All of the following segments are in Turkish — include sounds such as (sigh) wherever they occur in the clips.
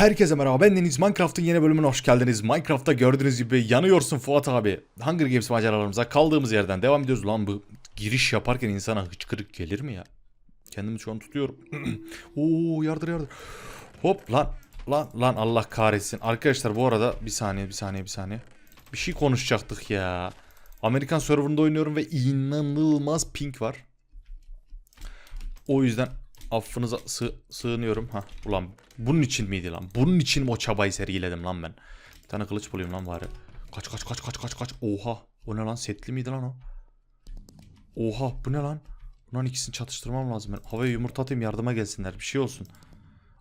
Herkese merhaba ben Deniz Minecraft'ın yeni bölümüne hoş geldiniz. Minecraft'ta gördüğünüz gibi yanıyorsun Fuat abi. Hunger Games maceralarımıza kaldığımız yerden devam ediyoruz. Lan bu giriş yaparken insana hıçkırık gelir mi ya? Kendimi şu an tutuyorum. (clears throat) Oo yardır yardır. Hop lan lan lan Allah kahretsin. Arkadaşlar bu arada bir saniye bir saniye bir saniye. Bir şey konuşacaktık ya. Amerikan serverında oynuyorum ve inanılmaz ping var. O yüzden affınıza sığ- sığınıyorum. Ha ulan bunun için miydi lan? Bunun için mi o çabayı sergiledim lan ben? Bir tane kılıç bulayım lan bari. Kaç kaç kaç kaç kaç kaç. Oha. O ne lan? Setli miydi lan o? Oha bu ne lan? Bunların ikisini çatıştırmam lazım. Ben havaya yumurta atayım yardıma gelsinler. Bir şey olsun.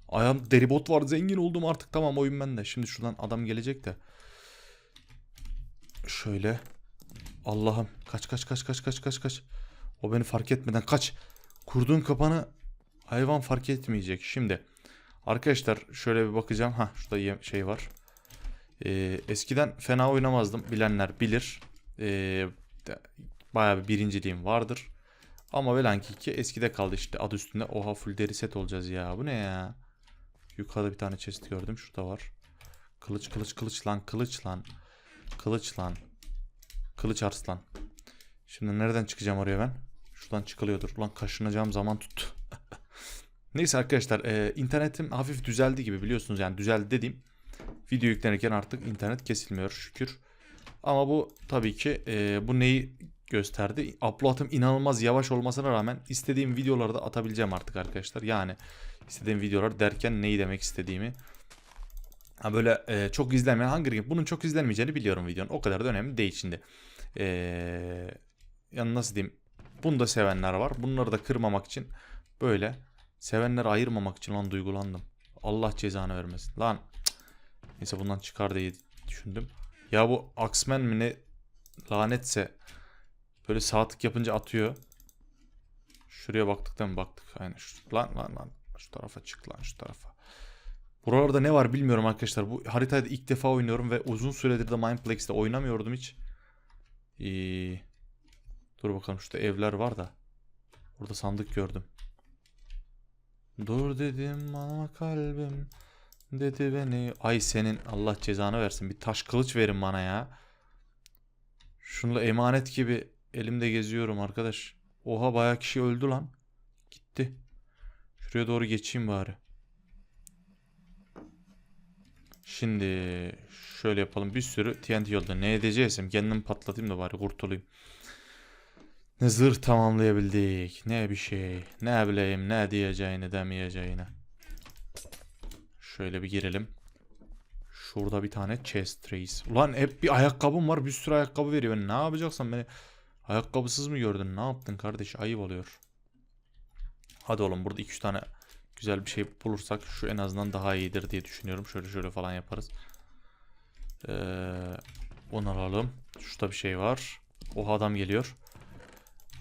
Ayağım deribot var. Zengin oldum artık. Tamam oyun bende. Şimdi şuradan adam gelecek de. Şöyle. Allah'ım. Kaç kaç kaç kaç kaç kaç kaç. O beni fark etmeden kaç. Kurduğun kapanı hayvan fark etmeyecek. Şimdi arkadaşlar şöyle bir bakacağım. Ha şurada şey var. Ee, eskiden fena oynamazdım. Bilenler bilir. Ee, bayağı bir birinciliğim vardır. Ama velanki ki eskide kaldı işte adı üstünde. Oha full deri set olacağız ya. Bu ne ya? Yukarıda bir tane chest gördüm. Şurada var. Kılıç kılıç kılıç lan kılıç lan. Kılıç lan. Kılıç arslan. Şimdi nereden çıkacağım oraya ben? Şuradan çıkılıyordur. Ulan kaşınacağım zaman tuttu. Neyse arkadaşlar e, internetim hafif düzeldi gibi biliyorsunuz yani düzeldi dediğim video yüklenirken artık internet kesilmiyor şükür. Ama bu tabii ki e, bu neyi gösterdi? Upload'ım inanılmaz yavaş olmasına rağmen istediğim videoları da atabileceğim artık arkadaşlar. Yani istediğim videolar derken neyi demek istediğimi. Ha böyle e, çok izlenmeyen Hunger Games. Bunun çok izlenmeyeceğini biliyorum videonun. O kadar da önemli değil şimdi. E, yani nasıl diyeyim? Bunu da sevenler var. Bunları da kırmamak için böyle sevenleri ayırmamak için lan duygulandım. Allah cezanı vermesin. Lan neyse bundan çıkar diye düşündüm. Ya bu Axeman mi ne lanetse böyle sağ tık yapınca atıyor. Şuraya baktık değil mi? Baktık. Aynen. Şu, lan lan lan. Şu tarafa çık lan şu tarafa. Buralarda ne var bilmiyorum arkadaşlar. Bu haritayı da ilk defa oynuyorum ve uzun süredir de Mindplex'te oynamıyordum hiç. Ee, dur bakalım şurada evler var da. Burada sandık gördüm. Dur dedim ama kalbim dedi beni. Ay senin Allah cezanı versin. Bir taş kılıç verin bana ya. Şunla emanet gibi elimde geziyorum arkadaş. Oha bayağı kişi öldü lan. Gitti. Şuraya doğru geçeyim bari. Şimdi şöyle yapalım. Bir sürü TNT yolda. Ne edeceksem kendimi patlatayım da bari kurtulayım. Ne zırh tamamlayabildik. Ne bir şey. Ne bileyim ne diyeceğini demeyeceğini. Şöyle bir girelim. Şurada bir tane chest trace. Ulan hep bir ayakkabım var. Bir sürü ayakkabı veriyor. Ne yapacaksan beni ayakkabısız mı gördün? Ne yaptın kardeş? Ayıp oluyor. Hadi oğlum burada 2-3 tane güzel bir şey bulursak şu en azından daha iyidir diye düşünüyorum. Şöyle şöyle falan yaparız. Ee, onu alalım. Şurada bir şey var. Oha adam geliyor.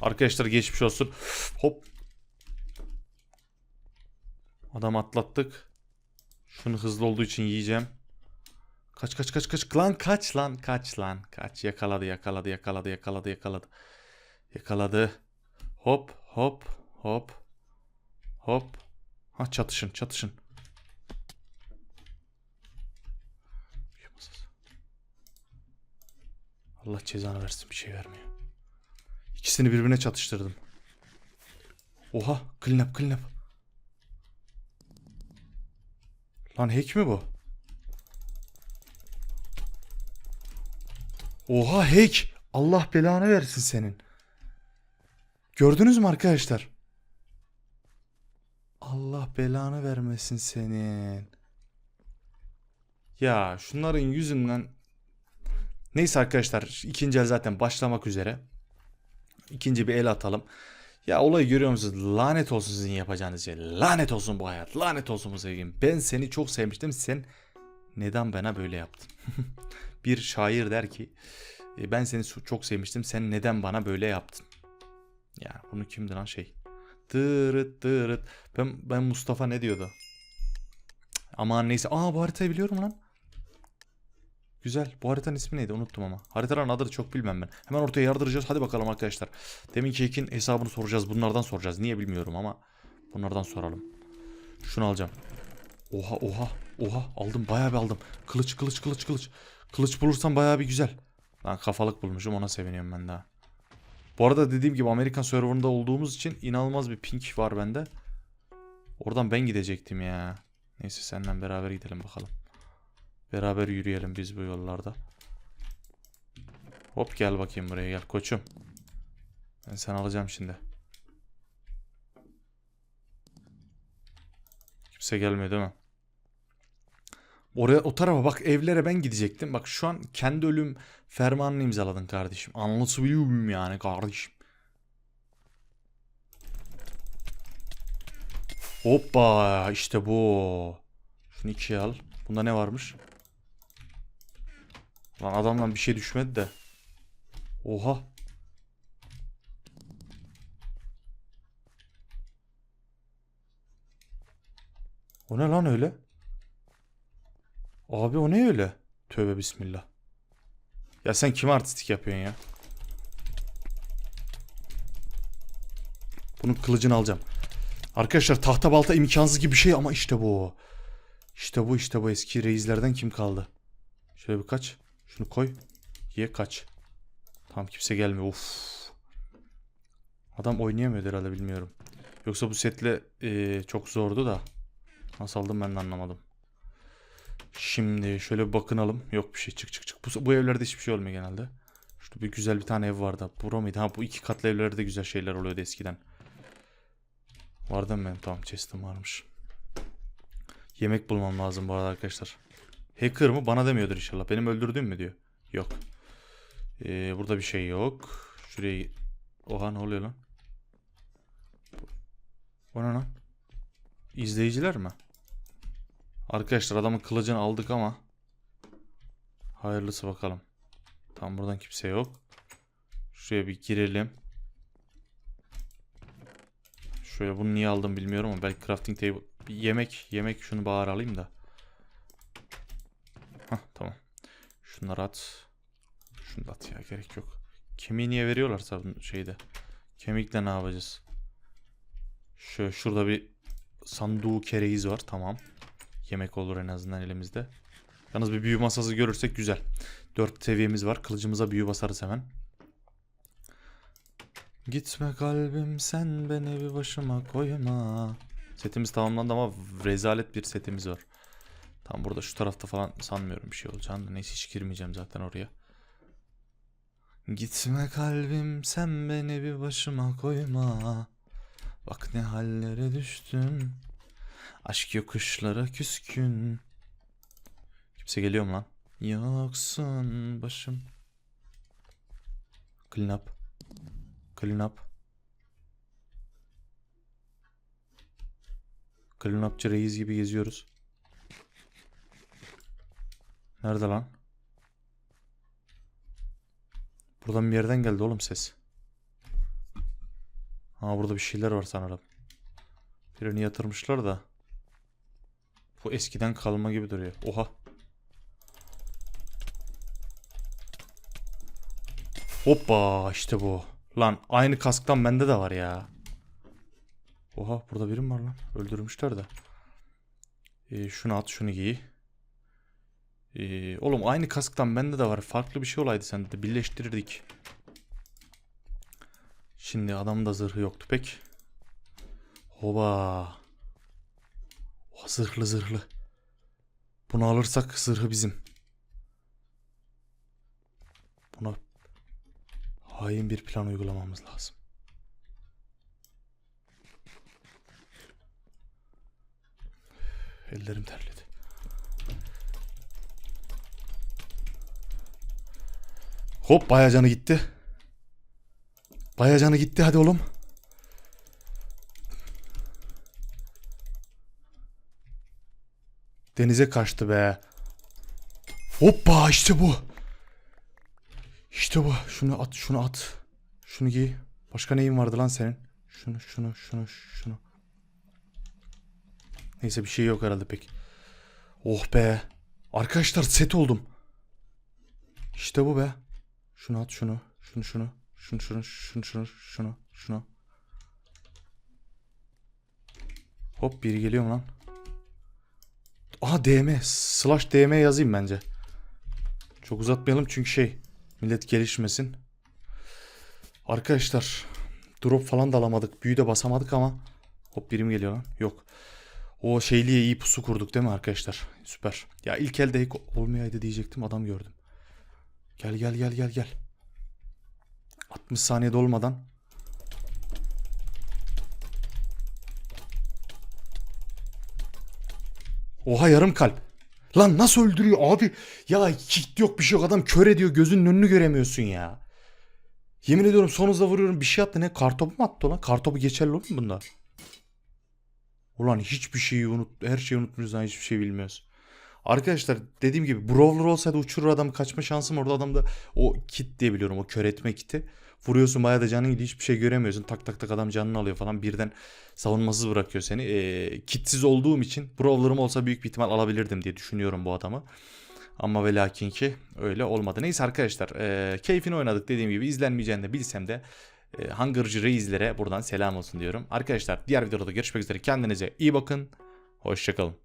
Arkadaşlar geçmiş olsun. Hop. Adam atlattık. Şunu hızlı olduğu için yiyeceğim. Kaç kaç kaç kaç. Lan kaç lan kaç lan kaç. Yakaladı yakaladı yakaladı yakaladı yakaladı. Yakaladı. Hop hop hop. Hop. Ha çatışın çatışın. Allah cezanı versin bir şey vermiyor İkisini birbirine çatıştırdım Oha clean up clean up Lan hack mi bu? Oha hack. Allah belanı versin senin. Gördünüz mü arkadaşlar? Allah belanı vermesin senin. Ya şunların yüzünden Neyse arkadaşlar ikinci el zaten başlamak üzere. İkinci bir el atalım. Ya olayı görüyor musunuz? Lanet olsun sizin yapacağınız şey. Lanet olsun bu hayat. Lanet olsun bu sevgim. Ben seni çok sevmiştim. Sen neden bana böyle yaptın? (laughs) bir şair der ki "E, ben seni çok sevmiştim. Sen neden bana böyle yaptın? Ya bunu kimdi lan şey? Tırıt tırıt. Ben, ben Mustafa ne diyordu? Aman neyse. Aa bu haritayı biliyorum lan. Güzel. Bu haritanın ismi neydi? Unuttum ama. Haritaların adını çok bilmem ben. Hemen ortaya yardıracağız. Hadi bakalım arkadaşlar. Deminki Ekin hesabını soracağız. Bunlardan soracağız. Niye bilmiyorum ama bunlardan soralım. Şunu alacağım. Oha oha oha aldım bayağı bir aldım. Kılıç kılıç kılıç kılıç. Kılıç bulursam bayağı bir güzel. Lan kafalık bulmuşum ona seviniyorum ben daha. Bu arada dediğim gibi Amerikan serverında olduğumuz için inanılmaz bir ping var bende. Oradan ben gidecektim ya. Neyse senden beraber gidelim bakalım. Beraber yürüyelim biz bu yollarda. Hop gel bakayım buraya gel koçum. Ben seni alacağım şimdi. Kimse gelmiyor değil mi? Oraya o tarafa bak evlere ben gidecektim. Bak şu an kendi ölüm fermanını imzaladın kardeşim. Anlatabiliyor muyum yani kardeşim? Hoppa işte bu. Şunu ikiye al. Bunda ne varmış? Lan adamdan bir şey düşmedi de. Oha. O ne lan öyle? Abi o ne öyle? Tövbe bismillah. Ya sen kime artistik yapıyorsun ya? Bunun kılıcını alacağım. Arkadaşlar tahta balta imkansız gibi bir şey ama işte bu. İşte bu işte bu eski reislerden kim kaldı? Şöyle bir kaç. Şunu koy. Ye kaç. Tamam kimse gelmiyor. Uf. Adam oynayamıyor herhalde bilmiyorum. Yoksa bu setle eee, çok zordu da. Nasıl aldım ben de anlamadım. Şimdi şöyle bir bakınalım. Yok bir şey çık çık çık. Bu, bu evlerde hiçbir şey olmuyor genelde. Şurada bir güzel bir tane ev vardı. Bura mıydı? Ha bu iki katlı evlerde güzel şeyler oluyordu eskiden. Vardı mı benim? Tamam chest'im varmış. Yemek bulmam lazım bu arada arkadaşlar. Hacker mı? Bana demiyordur inşallah. Benim öldürdüğüm mü diyor. Yok. Ee, burada bir şey yok. Şuraya... Oha ne oluyor lan? O ne lan? İzleyiciler mi? Arkadaşlar adamın kılıcını aldık ama hayırlısı bakalım. Tam buradan kimse yok. Şuraya bir girelim. Şöyle bunu niye aldım bilmiyorum ama belki crafting table bir yemek yemek şunu bağır alayım da. Hah tamam. Şunları at. Şunu da at ya gerek yok. Kemiği niye veriyorlarsa bu şeyde. Kemikle ne yapacağız? Şöyle şurada bir sandığı kereyiz var tamam. Yemek olur en azından elimizde. Yalnız bir büyü masası görürsek güzel. 4 seviyemiz var. Kılıcımıza büyü basarız hemen. Gitme kalbim sen beni bir başıma koyma. Setimiz tamamlandı ama rezalet bir setimiz var. Tam burada şu tarafta falan sanmıyorum bir şey olacağını. Neyse hiç girmeyeceğim zaten oraya. Gitme kalbim sen beni bir başıma koyma. Bak ne hallere düştüm. Aşk yokuşlara küskün. Kimse geliyor mu lan? Yoksun başım. Clean up. Clean up. Clean upçı reis gibi geziyoruz. Nerede lan? Buradan bir yerden geldi oğlum ses. Ha burada bir şeyler var sanırım. Birini yatırmışlar da. Bu eskiden kalma gibi duruyor. Oha. Hoppa işte bu. Lan aynı kasktan bende de var ya. Oha burada birim var lan. Öldürmüşler de. Ee, şunu at şunu giy. Ee, oğlum aynı kasktan bende de var. Farklı bir şey olaydı sende de birleştirirdik. Şimdi adamda zırhı yoktu pek. Hoba. Oh, zırhlı zırhlı. Bunu alırsak zırhı bizim. Buna hain bir plan uygulamamız lazım. Ellerim terledi. Hop bayağı gitti. Bayağı gitti hadi oğlum. Denize kaçtı be. Hoppa işte bu. İşte bu. Şunu at, şunu at. Şunu giy. Başka neyin vardı lan senin? Şunu, şunu, şunu, şunu. Neyse bir şey yok herhalde pek. Oh be. Arkadaşlar set oldum. İşte bu be. Şunu at şunu. Şunu şunu. Şunu şunu şunu şunu şunu şunu. Hop biri geliyor mu lan? Aha DM. Slash DM yazayım bence. Çok uzatmayalım çünkü şey. Millet gelişmesin. Arkadaşlar. Drop falan da alamadık. Büyü de basamadık ama. Hop birim geliyor lan. Yok. O şeyliğe iyi pusu kurduk değil mi arkadaşlar? Süper. Ya ilk elde olmayaydı diyecektim adam gördüm. Gel gel gel gel gel. 60 saniyede olmadan. Oha yarım kalp. Lan nasıl öldürüyor abi? Ya hit yok bir şey yok adam kör ediyor gözünün önünü göremiyorsun ya. Yemin ediyorum son hızla vuruyorum bir şey attı ne kartopu mu attı lan? Kartopu geçerli olur mu bunda? Ulan hiçbir şeyi unut, her şeyi unutmuşuz lan hiçbir şey bilmiyoruz. Arkadaşlar dediğim gibi Brawler olsaydı uçurur adamı kaçma şansım orada adamda o kit diye biliyorum o kör etme kiti. Vuruyorsun bayağı da canın gidiyor hiçbir şey göremiyorsun. Tak tak tak adam canını alıyor falan birden savunmasız bırakıyor seni. Ee, kitsiz olduğum için Brawler'ım olsa büyük bir ihtimal alabilirdim diye düşünüyorum bu adamı. Ama ve lakin ki öyle olmadı. Neyse arkadaşlar e, keyfini oynadık dediğim gibi izlenmeyeceğini de bilsem de e, Hunger'cı reizlere buradan selam olsun diyorum. Arkadaşlar diğer videoda görüşmek üzere kendinize iyi bakın. Hoşçakalın.